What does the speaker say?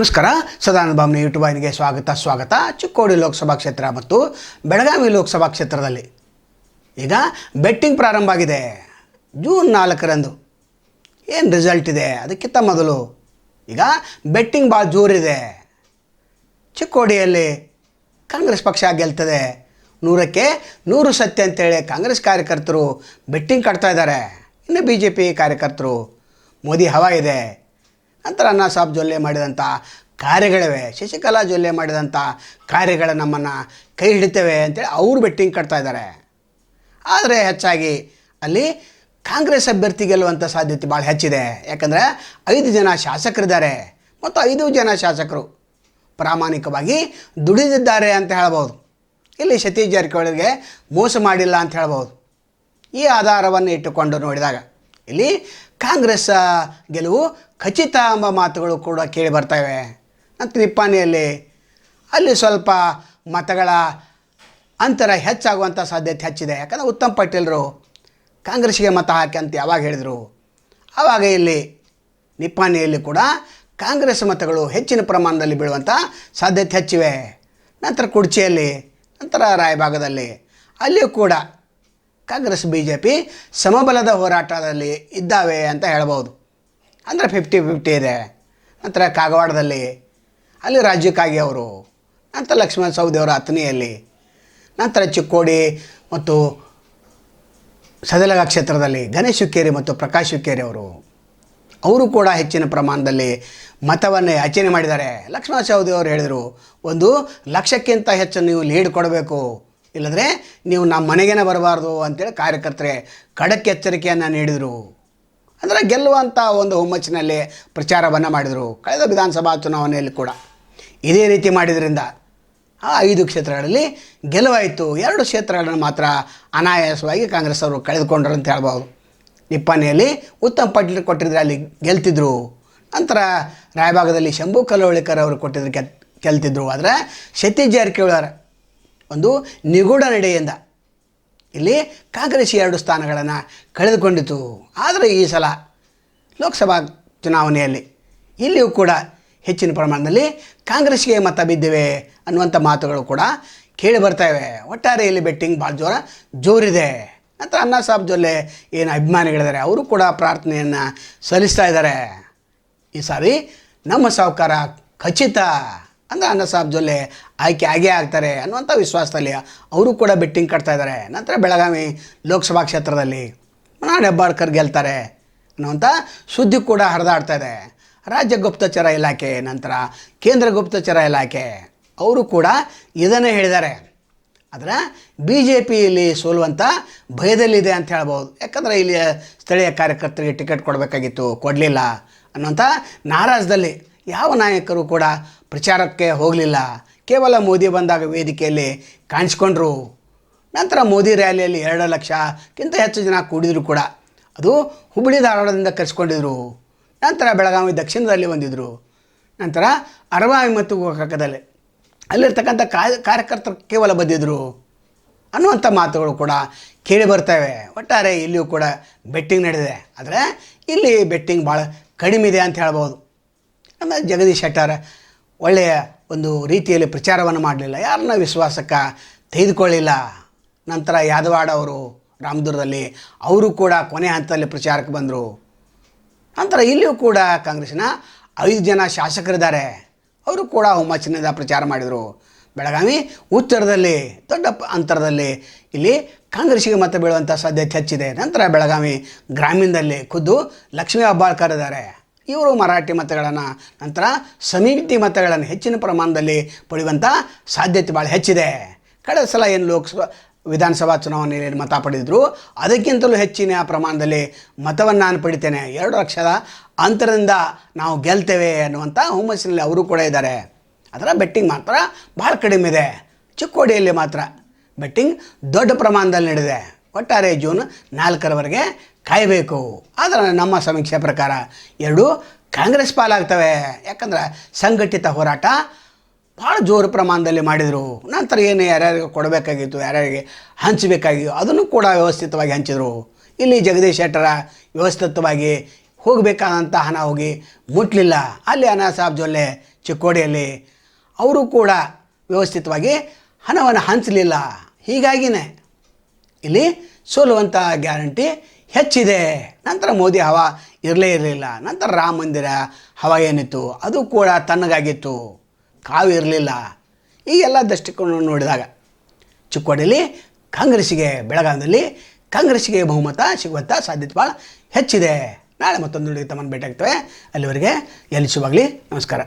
ನಮಸ್ಕಾರ. ಸದಾನಂದ ಬಾಮ್ನ ಯೂಟ್ಯೂಬ್ ವಾಹಿನಿಗೆ ಸ್ವಾಗತ ಸ್ವಾಗತ. ಚಿಕ್ಕೋಡಿ ಲೋಕಸಭಾ ಕ್ಷೇತ್ರ ಮತ್ತು ಬೆಳಗಾವಿ ಲೋಕಸಭಾ ಕ್ಷೇತ್ರದಲ್ಲಿ. ಈಗ ಬೆಟ್ಟಿಂಗ್ ಪ್ರಾರಂಭ ಆಗಿದೆ. ಜೂನ್ ನಾಲ್ಕರಂದು. ಏನು ರಿಸಲ್ಟ್ ಇದೆ? ಅದಕ್ಕಿಂತ ಮೊದಲು. ಈಗ ಬೆಟ್ಟಿಂಗ್ ಭಾಳ ಜೋರಿದೆ. ಚಿಕ್ಕೋಡಿಯಲ್ಲಿ ಕಾಂಗ್ರೆಸ್ ಪಕ್ಷ ಗೆಲ್ತದೆ. ನೂರಕ್ಕೆ ನೂರು ಸತ್ಯ ಅಂತೇಳಿ ಕಾಂಗ್ರೆಸ್ ಕಾರ್ಯಕರ್ತರು ಬೆಟ್ಟಿಂಗ್ ಕಟ್ತಾ ಇದ್ದಾರೆ. ಇನ್ನು ಬಿ ಜೆ ಪಿ ಕಾರ್ಯಕರ್ತರು. ಮೋದಿ ಹವಾ ಇದೆ. ನಂತರ ಅಣ್ಣಾ ಸಾಬ್ ಜೊಲ್ಲೆ ಮಾಡಿದಂಥ ಕಾರ್ಯಗಳಿವೆ, ಶಶಿಕಲಾ ಜೊಲ್ಲೆ ಮಾಡಿದಂಥ ಕಾರ್ಯಗಳು ನಮ್ಮನ್ನು ಕೈ ಹಿಡಿತೇವೆ ಅಂತೇಳಿ ಅವರು ಬೆಟ್ಟಿಂಗ್ ಕಟ್ತಾ ಇದ್ದಾರೆ. ಆದರೆ ಹೆಚ್ಚಾಗಿ ಅಲ್ಲಿ ಕಾಂಗ್ರೆಸ್ ಅಭ್ಯರ್ಥಿ ಗೆಲ್ಲುವಂಥ ಸಾಧ್ಯತೆ ಭಾಳ ಹೆಚ್ಚಿದೆ. ಯಾಕಂದರೆ ಐದು ಜನ ಶಾಸಕರಿದ್ದಾರೆ. ಮತ್ತು ಐದು ಜನ ಶಾಸಕರು ಪ್ರಾಮಾಣಿಕವಾಗಿ ದುಡಿದಿದ್ದಾರೆ ಅಂತ ಹೇಳ್ಬೋದು. ಇಲ್ಲಿ ಸತೀಶ್ ಜಾರಕಿಹೊಳಿಗೆ ಮೋಸ ಮಾಡಿಲ್ಲ ಅಂತ ಹೇಳ್ಬೋದು. ಈ ಆಧಾರವನ್ನು ಇಟ್ಟುಕೊಂಡು ನೋಡಿದಾಗ ಇಲ್ಲಿ ಕಾಂಗ್ರೆಸ್ ಗೆಲುವು ಖಚಿತ ಎಂಬ ಮಾತುಗಳು ಕೂಡ ಕೇಳಿ ಬರ್ತವೆ. ನಂತರ ನಿಪ್ಪಾಣಿಯಲ್ಲಿ ಅಲ್ಲಿ ಸ್ವಲ್ಪ ಮತಗಳ ಅಂತರ ಹೆಚ್ಚಾಗುವಂಥ ಸಾಧ್ಯತೆ ಹೆಚ್ಚಿದೆ. ಯಾಕಂದರೆ ಉತ್ತಮ್ ಪಟೇಲ್ರು ಕಾಂಗ್ರೆಸ್ಗೆ ಮತ ಹಾಕಿ ಅಂತ ಯಾವಾಗ ಹೇಳಿದರು? ಆವಾಗ ಇಲ್ಲಿ ನಿಪ್ಪಾಣಿಯಲ್ಲಿ ಕೂಡ ಕಾಂಗ್ರೆಸ್ ಮತಗಳು ಹೆಚ್ಚಿನ ಪ್ರಮಾಣದಲ್ಲಿ ಬೀಳುವಂಥ ಸಾಧ್ಯತೆ ಹೆಚ್ಚಿವೆ. ನಂತರ ಕುಡ್ಚಿಯಲ್ಲಿ, ನಂತರ ರಾಯಭಾಗದಲ್ಲಿ, ಅಲ್ಲಿಯೂ ಕೂಡ ಕಾಂಗ್ರೆಸ್ ಬಿ ಜೆ ಪಿ ಸಮಬಲದ ಹೋರಾಟದಲ್ಲಿ ಇದ್ದಾವೆ ಅಂತ ಹೇಳ್ಬೋದು. ಅಂದರೆ ಫಿಫ್ಟಿ ಫಿಫ್ಟಿ ಇದೆ. ನಂತರ ಕಾಗವಾಡದಲ್ಲಿ, ಅಲ್ಲಿ ರಾಜ್ಯಕ್ಕಾಗಿ ಅವರು, ನಂತರ ಲಕ್ಷ್ಮಣ ಸೌದಿ ಅವರ ಹತ್ತನೆಯಲ್ಲಿ ನಂತರ ಚಿಕ್ಕೋಡಿ ಮತ್ತು ಸದಲಗ ಕ್ಷೇತ್ರದಲ್ಲಿ ಗಣೇಶ್ ಹುಕ್ಕೇರಿ ಮತ್ತು ಪ್ರಕಾಶ್ ಹುಕ್ಕೇರಿ ಅವರು ಅವರು ಕೂಡ ಹೆಚ್ಚಿನ ಪ್ರಮಾಣದಲ್ಲಿ ಮತವನ್ನು ಯಾಚನೆ ಮಾಡಿದ್ದಾರೆ. ಲಕ್ಷ್ಮಣ ಸವದಿ ಅವರು ಹೇಳಿದರು, ಒಂದು ಲಕ್ಷಕ್ಕಿಂತ ಹೆಚ್ಚು ನೀವು ಲೀಡ್ ಕೊಡಬೇಕು. ಇಲ್ಲಂದರೆ ನೀವು ನಮ್ಮ ಮನೆಗೇನೆ ಬರಬಾರ್ದು ಅಂತೇಳಿ ಕಾರ್ಯಕರ್ತರೆ ಖಡಕ್ ಎಚ್ಚರಿಕೆಯನ್ನು ನೀಡಿದರು. ಅಂದರೆ ಗೆಲ್ಲುವಂಥ ಒಂದು ಹುಮ್ಮಚ್ಚಿನಲ್ಲಿ ಪ್ರಚಾರವನ್ನು ಮಾಡಿದರು. ಕಳೆದ ವಿಧಾನಸಭಾ ಚುನಾವಣೆಯಲ್ಲಿ ಕೂಡ. ಇದೇ ರೀತಿ ಮಾಡಿದ್ರಿಂದ ಆ ಐದು ಕ್ಷೇತ್ರಗಳಲ್ಲಿ ಗೆಲುವಾಯಿತು. ಎರಡು ಕ್ಷೇತ್ರಗಳನ್ನು ಮಾತ್ರ ಅನಾಯಾಸವಾಗಿ ಕಾಂಗ್ರೆಸ್ ಅವರು ಕಳೆದುಕೊಂಡ್ರು ಅಂತ ಹೇಳ್ಬೋದು. ನಿಪ್ಪಾಣಿಯಲ್ಲಿ ಉತ್ತಮ್ ಪಟೇಲ್ ಕೊಟ್ಟಿದ್ರೆ ಅಲ್ಲಿ ಗೆಲ್ತಿದ್ರು. ನಂತರ ರಾಯಭಾಗದಲ್ಲಿ ಶಂಭು ಕಲೋಳಿಕರ್ ಅವರು ಕೊಟ್ಟಿದ್ರು ಗೆಲ್, ಗೆಲ್ತಿದ್ರು. ಆದರೆ ಸತೀಶ್ ಜಾರಕಿಹೊಳಿ ಒಂದು ನಿಗೂಢ ನಡೆಯಿಂದ. ಇಲ್ಲಿ ಕಾಂಗ್ರೆಸ್ ಎರಡು ಸ್ಥಾನಗಳನ್ನು ಕಳೆದುಕೊಂಡಿತು. ಆದರೆ ಈ ಸಲ ಲೋಕಸಭಾ ಚುನಾವಣೆಯಲ್ಲಿ ಇಲ್ಲಿಯೂ ಕೂಡ ಹೆಚ್ಚಿನ ಪ್ರಮಾಣದಲ್ಲಿ ಕಾಂಗ್ರೆಸ್ಗೆ ಮತ ಬಿದ್ದಿವೆ ಅನ್ನುವಂಥ ಮಾತುಗಳು ಕೂಡ ಕೇಳಿ ಬರ್ತಾಯಿವೆ ಒಟ್ಟಾರೆ ಇಲ್ಲಿ ಬೆಟ್ಟಿಂಗ್ ಭಾಳ ಜೋರ ಜೋರಿದೆ. ನಂತರ ಅಣ್ಣಾ ಸಾಬ್ ಜೊಲ್ಲೆ ಏನು ಅಭಿಮಾನಿಗಳಿದ್ದಾರೆ, ಅವರು ಕೂಡ ಪ್ರಾರ್ಥನೆಯನ್ನು ಸಲ್ಲಿಸ್ತಾ ಇದ್ದಾರೆ. ಈ ಸಾರಿ ನಮ್ಮ ಸಾಹುಕಾರ ಖಚಿತ. ಅಂದರೆ ಅನ್ನ ಸಾಬ್ ಜೊಲ್ಲೆ ಆಯ್ಕೆ ಆಗೇ ಆಗ್ತಾರೆ ಅನ್ನುವಂಥ ವಿಶ್ವಾಸದಲ್ಲಿ ಅವರು ಕೂಡ ಬೆಟ್ಟಿಂಗ್ ಕಟ್ತಾ ಇದ್ದಾರೆ. ನಂತರ ಬೆಳಗಾವಿ ಲೋಕಸಭಾ ಕ್ಷೇತ್ರದಲ್ಲಿ ಮನಾಡ್ ಹೆಬ್ಬಾಳ್ಕರ್ ಗೆಲ್ತಾರೆ ಅನ್ನುವಂಥ ಸುದ್ದಿ ಕೂಡ ಹರಿದಾಡ್ತಾ ಇದೆ. ರಾಜ್ಯ ಗುಪ್ತಚರ ಇಲಾಖೆ, ನಂತರ ಕೇಂದ್ರ ಗುಪ್ತಚರ ಇಲಾಖೆ, ಅವರು ಕೂಡ ಇದನ್ನೇ ಹೇಳಿದ್ದಾರೆ. ಆದರೆ ಬಿ ಜೆ ಪಿಯಲ್ಲಿ ಸೋಲುವಂಥ ಭಯದಲ್ಲಿದೆ ಅಂತ ಹೇಳ್ಬೋದು. ಯಾಕಂದರೆ ಇಲ್ಲಿ ಸ್ಥಳೀಯ ಕಾರ್ಯಕರ್ತರಿಗೆ ಟಿಕೆಟ್ ಕೊಡಬೇಕಾಗಿತ್ತು, ಕೊಡಲಿಲ್ಲ ಅನ್ನುವಂಥ ನಾರಾಜದಲ್ಲಿ ಯಾವ ನಾಯಕರು ಕೂಡ ಪ್ರಚಾರಕ್ಕೆ ಹೋಗಲಿಲ್ಲ. ಕೇವಲ ಮೋದಿ ಬಂದಾಗ ವೇದಿಕೆಯಲ್ಲಿ ಕಾಣಿಸ್ಕೊಂಡ್ರು. ನಂತರ ಮೋದಿ ರ್ಯಾಲಿಯಲ್ಲಿ ಎರಡು ಲಕ್ಷಕ್ಕಿಂತ ಹೆಚ್ಚು ಜನ ಕೂಡಿದ್ರು ಕೂಡ. ಅದು ಹುಬ್ಬಳ್ಳಿ ಧಾರವಾಡದಿಂದ ಕರೆಸ್ಕೊಂಡಿದ್ರು. ನಂತರ ಬೆಳಗಾವಿ ದಕ್ಷಿಣದಲ್ಲಿ ಬಂದಿದ್ದರು ನಂತರ ಅರವಾಯಿ ಮತ್ತು ಗೋಕಾಕದಲ್ಲಿ ಅಲ್ಲಿರ್ತಕ್ಕಂಥ ಕಾರ್ಯಕರ್ತರು ಕೇವಲ ಬಂದಿದ್ದರು ಅನ್ನುವಂಥ ಮಾತುಗಳು ಕೂಡ ಕೇಳಿ ಬರ್ತವೆ. ಒಟ್ಟಾರೆ ಇಲ್ಲಿಯೂ ಕೂಡ ಬೆಟ್ಟಿಂಗ್ ನಡೆದಿದೆ. ಆದರೆ ಇಲ್ಲಿ ಬೆಟ್ಟಿಂಗ್ ಭಾಳ ಕಡಿಮೆ ಇದೆ ಅಂತ ಹೇಳ್ಬೋದು. ಆಮೇಲೆ ಜಗದೀಶ್ ಶೆಟ್ಟರ್ ಒಳ್ಳೆಯ ಒಂದು ರೀತಿಯಲ್ಲಿ ಪ್ರಚಾರವನ್ನು ಮಾಡಲಿಲ್ಲ. ಯಾರನ್ನ ವಿಶ್ವಾಸಕ್ಕೆ ತೆಗೆದುಕೊಳ್ಳಿಲ್ಲ. ನಂತರ ಯಾದವಾಡ ಅವರು ರಾಮದುರ್ಗದಲ್ಲಿ ಅವರು ಕೂಡ ಕೊನೆ ಹಂತದಲ್ಲಿ ಪ್ರಚಾರಕ್ಕೆ ಬಂದರು. ನಂತರ ಇಲ್ಲಿಯೂ ಕೂಡ ಕಾಂಗ್ರೆಸ್ನ ಐದು ಜನ ಶಾಸಕರಿದ್ದಾರೆ. ಅವರು ಕೂಡ ಹುಮ್ಮಚ್ಚಿನಿಂದ ಪ್ರಚಾರ ಮಾಡಿದರು. ಬೆಳಗಾವಿ ಉತ್ತರದಲ್ಲಿ, ದೊಡ್ಡ ಅಂತರದಲ್ಲಿ ಇಲ್ಲಿ ಕಾಂಗ್ರೆಸ್ಸಿಗೆ ಮತ ಬೀಳುವಂಥ ಸಾಧ್ಯತೆ ಹೆಚ್ಚಿದೆ. ನಂತರ ಬೆಳಗಾವಿ ಗ್ರಾಮೀಣದಲ್ಲಿ ಖುದ್ದು ಲಕ್ಷ್ಮೀ ಹೆಬ್ಬಾಳ್ಕರ್ ಇದ್ದಾರೆ. ಇವರು ಮರಾಠಿ ಮತಗಳನ್ನು ನಂತರ ಸಮಿತಿ ಮತಗಳನ್ನು ಹೆಚ್ಚಿನ ಪ್ರಮಾಣದಲ್ಲಿ ಪಡೆಯುವಂಥ ಸಾಧ್ಯತೆ ಭಾಳ ಹೆಚ್ಚಿದೆ. ಕಳೆದ ಸಲ ಏನು ಲೋಕಸಭಾ, ವಿಧಾನಸಭಾ ಚುನಾವಣೆಯಲ್ಲಿ ಮತ ಪಡೆದಿದ್ರು, ಅದಕ್ಕಿಂತಲೂ ಹೆಚ್ಚಿನ ಪ್ರಮಾಣದಲ್ಲಿ ಮತವನ್ನು ನಾನು ಪಡಿತೇನೆ. ಎರಡು ಲಕ್ಷದ ಅಂತರದಿಂದ ನಾವು ಗೆಲ್ತೇವೆ ಅನ್ನುವಂಥ ಹುಮ್ಮಸ್ಸಿನಲ್ಲಿ ಅವರು ಕೂಡ ಇದ್ದಾರೆ. ಅದರ ಬೆಟ್ಟಿಂಗ್ ಮಾತ್ರ ಭಾಳ ಕಡಿಮೆ ಇದೆ. ಚಿಕ್ಕೋಡಿಯಲ್ಲಿ ಮಾತ್ರ ಬೆಟ್ಟಿಂಗ್ ದೊಡ್ಡ ಪ್ರಮಾಣದಲ್ಲಿ ನಡೆದಿದೆ. ಒಟ್ಟಾರೆ ಜೂನ್ ನಾಲ್ಕರವರೆಗೆ ಕಾಯಬೇಕು. ಆದರೆ ನಮ್ಮ ಸಮೀಕ್ಷೆ ಪ್ರಕಾರ ಎರಡೂ ಕಾಂಗ್ರೆಸ್ ಪಾಲಾಗ್ತವೆ. ಯಾಕಂದ್ರೆ ಸಂಘಟಿತ ಹೋರಾಟ ಭಾಳ ಜೋರು ಪ್ರಮಾಣದಲ್ಲಿ ಮಾಡಿದರು. ನಂತರ ಏನು ಯಾರ್ಯಾರಿಗೆ ಕೊಡಬೇಕಾಗಿತ್ತು, ಯಾರ್ಯಾರಿಗೆ ಹಂಚಬೇಕಾಗಿತ್ತು, ಅದನ್ನು ಕೂಡ ವ್ಯವಸ್ಥಿತವಾಗಿ ಹಂಚಿದರು. ಇಲ್ಲಿ ಜಗದೀಶ್ ಶೆಟ್ಟರ ವ್ಯವಸ್ಥಿತವಾಗಿ ಹೋಗಬೇಕಾದಂಥ ಹಣ ಹೋಗಿ ಮುಟ್ಲಿಲ್ಲ. ಅಲ್ಲಿ ಅನಾ ಸಾಬ್ ಜೊಲ್ಲೆ ಚಿಕ್ಕೋಡಿಯಲ್ಲಿ ಅವರು ಕೂಡ ವ್ಯವಸ್ಥಿತವಾಗಿ ಹಣವನ್ನು ಹಂಚಲಿಲ್ಲ. ಹೀಗಾಗಿನೇ ಇಲ್ಲಿ ಸೋಲುವಂಥ ಗ್ಯಾರಂಟಿ ಹೆಚ್ಚಿದೆ. ನಂತರ ಮೋದಿ ಹವಾ ಇರಲೇ ಇರಲಿಲ್ಲ. ನಂತರ ರಾಮ ಮಂದಿರ ಹವಾ ಏನಿತ್ತು? ಅದು ಕೂಡ ತಣ್ಣಗಾಗಿತ್ತು. ಕಾವು ಇರಲಿಲ್ಲ. ಈ ಎಲ್ಲ ದೃಷ್ಟಿಕೋನ ನೋಡಿದಾಗ ಚಿಕ್ಕೋಡಿಯಲ್ಲಿ ಕಾಂಗ್ರೆಸ್ಸಿಗೆ ಬೆಳಗಾವಿನಲ್ಲಿ ಕಾಂಗ್ರೆಸ್ಗೆ ಬಹುಮತ ಸಿಗುವಂಥ ಸಾಧ್ಯತೆ ಭಾಳ ಹೆಚ್ಚಿದೆ. ನಾಳೆ ಮತ್ತೊಂದು ತಮ್ಮನ್ನು ಭೇಟಿ ಆಗ್ತವೆ ಅಲ್ಲಿವರೆಗೆ ಎಲ್ಲಿ ಶುಭಾಗಲಿ ನಮಸ್ಕಾರ.